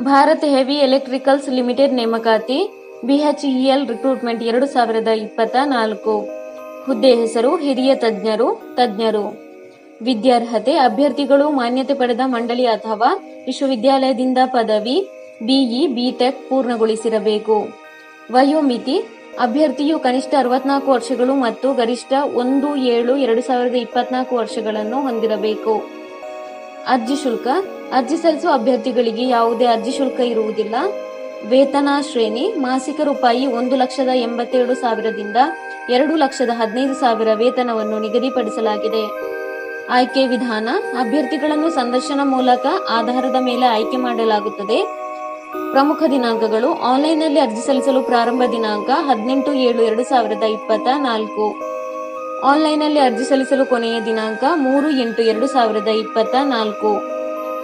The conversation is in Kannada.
ಭಾರತ್ ಹೆವಿ ಎಲೆಕ್ಟ್ರಿಕಲ್ಸ್ ಲಿಮಿಟೆಡ್ ನೇಮಕಾತಿ, ಬಿಎಚ್ಇಎಲ್ ರಿಕ್ರೂಟ್ಮೆಂಟ್ ಎರಡು ಸಾವಿರದ ಇಪ್ಪತ್ತ ನಾಲ್ಕು ಹುದ್ದೆ ಹೆಸರು ಹಿರಿಯ ತಜ್ಞರು ತಜ್ಞರು. ವಿದ್ಯಾರ್ಹತೆ, ಅಭ್ಯರ್ಥಿಗಳು ಮಾನ್ಯತೆ ಪಡೆದ ಮಂಡಳಿ ಅಥವಾ ವಿಶ್ವವಿದ್ಯಾಲಯದಿಂದ ಪದವಿ, ಬಿಇ, ಬಿಟೆಕ್ ಪೂರ್ಣಗೊಳಿಸಿರಬೇಕು. ವಯೋಮಿತಿ, ಅಭ್ಯರ್ಥಿಯು ಕನಿಷ್ಠ ಅರವತ್ನಾಲ್ಕು ವರ್ಷಗಳು ಮತ್ತು ಗರಿಷ್ಠ ಒಂದು ಏಳು ಎರಡು ಸಾವಿರದ ಇಪ್ಪತ್ನಾಲ್ಕು ವರ್ಷಗಳನ್ನು ಹೊಂದಿರಬೇಕು. ಅರ್ಜಿ ಶುಲ್ಕ ಅರ್ಜಿ ಸಲ್ಲಿಸುವ ಅಭ್ಯರ್ಥಿಗಳಿಗೆ ಯಾವುದೇ ಅರ್ಜಿ ಶುಲ್ಕ ಇರುವುದಿಲ್ಲ. ವೇತನ ಶ್ರೇಣಿ, ಮಾಸಿಕ ರೂಪಾಯಿ ಒಂದು ಲಕ್ಷದ ಎಂಬತ್ತೇಳು ಸಾವಿರದಿಂದ ಎರಡು ಲಕ್ಷದ ಹದಿನೈದು ಸಾವಿರ ವೇತನವನ್ನು ನಿಗದಿಪಡಿಸಲಾಗಿದೆ. ಆಯ್ಕೆ ವಿಧಾನ, ಅಭ್ಯರ್ಥಿಗಳನ್ನು ಸಂದರ್ಶನ ಮೂಲಕ ಆಧಾರದ ಮೇಲೆ ಆಯ್ಕೆ ಮಾಡಲಾಗುತ್ತದೆ. ಪ್ರಮುಖ ದಿನಾಂಕಗಳು, ಆನ್ಲೈನ್ನಲ್ಲಿ ಅರ್ಜಿ ಸಲ್ಲಿಸಲು ಪ್ರಾರಂಭ ದಿನಾಂಕ ಹದಿನೆಂಟು ಏಳು ಎರಡು ಸಾವಿರದ ಇಪ್ಪತ್ತ ನಾಲ್ಕು ಆನ್ಲೈನ್ನಲ್ಲಿ ಅರ್ಜಿ ಸಲ್ಲಿಸಲು ಕೊನೆಯ ದಿನಾಂಕ ಮೂರು ಎಂಟು ಎರಡು ಸಾವಿರದ ಇಪ್ಪತ್ತ ನಾಲ್ಕು